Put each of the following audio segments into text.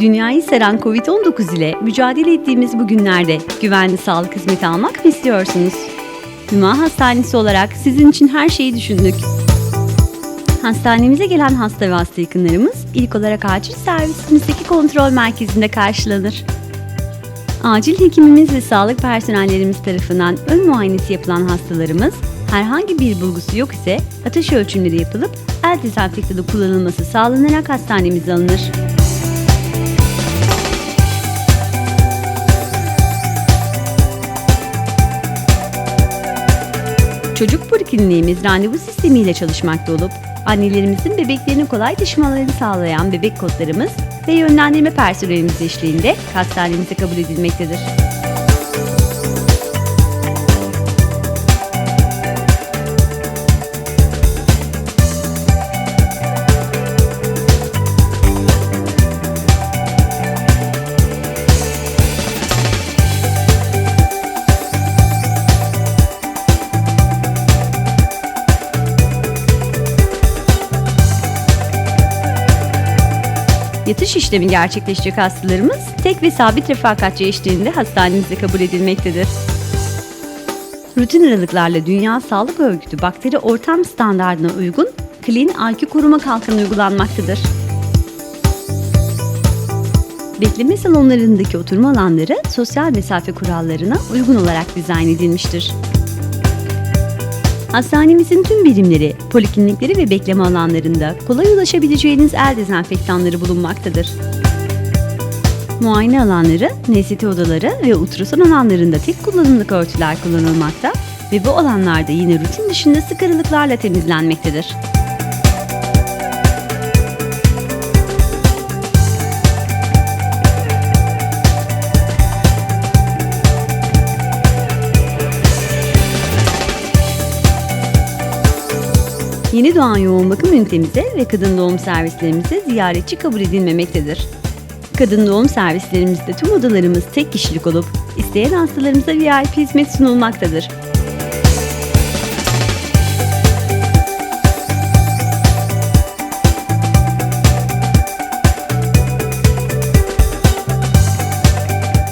Dünyayı saran Covid-19 ile mücadele ettiğimiz bu günlerde güvenli sağlık hizmeti almak mı istiyorsunuz? Hüma Hastanesi olarak sizin için her şeyi düşündük. Hastanemize gelen hasta ve hasta yakınlarımız ilk olarak acil servisimizdeki kontrol merkezinde karşılanır. Acil hekimimiz ve sağlık personellerimiz tarafından ön muayenesi yapılan hastalarımız herhangi bir bulgusu yok ise ateş ölçümleri yapılıp el dezenfektanı kullanılması sağlanarak hastanemize alınır. Çocuk polikliniğimiz randevu sistemiyle çalışmakta olup annelerimizin bebeklerini kolay taşımalarını sağlayan bebek kodlarımız ve yönlendirme personelimiz eşliğinde hastanemize kabul edilmektedir. Yatış işlemi gerçekleşecek hastalarımız tek ve sabit refakatçi eşliğinde hastanemizde kabul edilmektedir. Rutin aralıklarla Dünya Sağlık Örgütü bakteri ortam standartına uygun Clean IQ koruma kalkanı uygulanmaktadır. Bekleme salonlarındaki oturma alanları sosyal mesafe kurallarına uygun olarak dizayn edilmiştir. Hastanemizin tüm birimleri, poliklinikleri ve bekleme alanlarında kolay ulaşabileceğiniz el dezenfektanları bulunmaktadır. Muayene alanları, NST odaları ve ultrason alanlarında tek kullanımlık örtüler kullanılmakta ve bu alanlarda yine rutin dışında sık temizlenmektedir. Yeni doğan yoğun bakım ünitemize ve kadın doğum servislerimize ziyaretçi kabul edilmemektedir. Kadın doğum servislerimizde tüm odalarımız tek kişilik olup isteyen hastalarımıza VIP hizmet sunulmaktadır.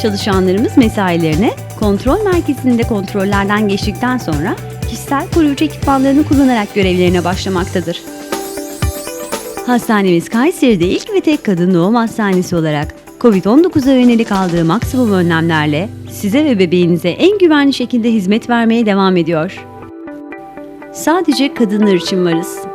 Çalışanlarımız mesailerine kontrol merkezinde kontrollerden geçtikten sonra kişisel koruyucu ekipmanlarını kullanarak görevlerine başlamaktadır. Hastanemiz Kayseri'de ilk ve tek kadın doğum hastanesi olarak COVID-19'a yönelik aldığı maksimum önlemlerle size ve bebeğinize en güvenli şekilde hizmet vermeye devam ediyor. Sadece kadınlar için varız.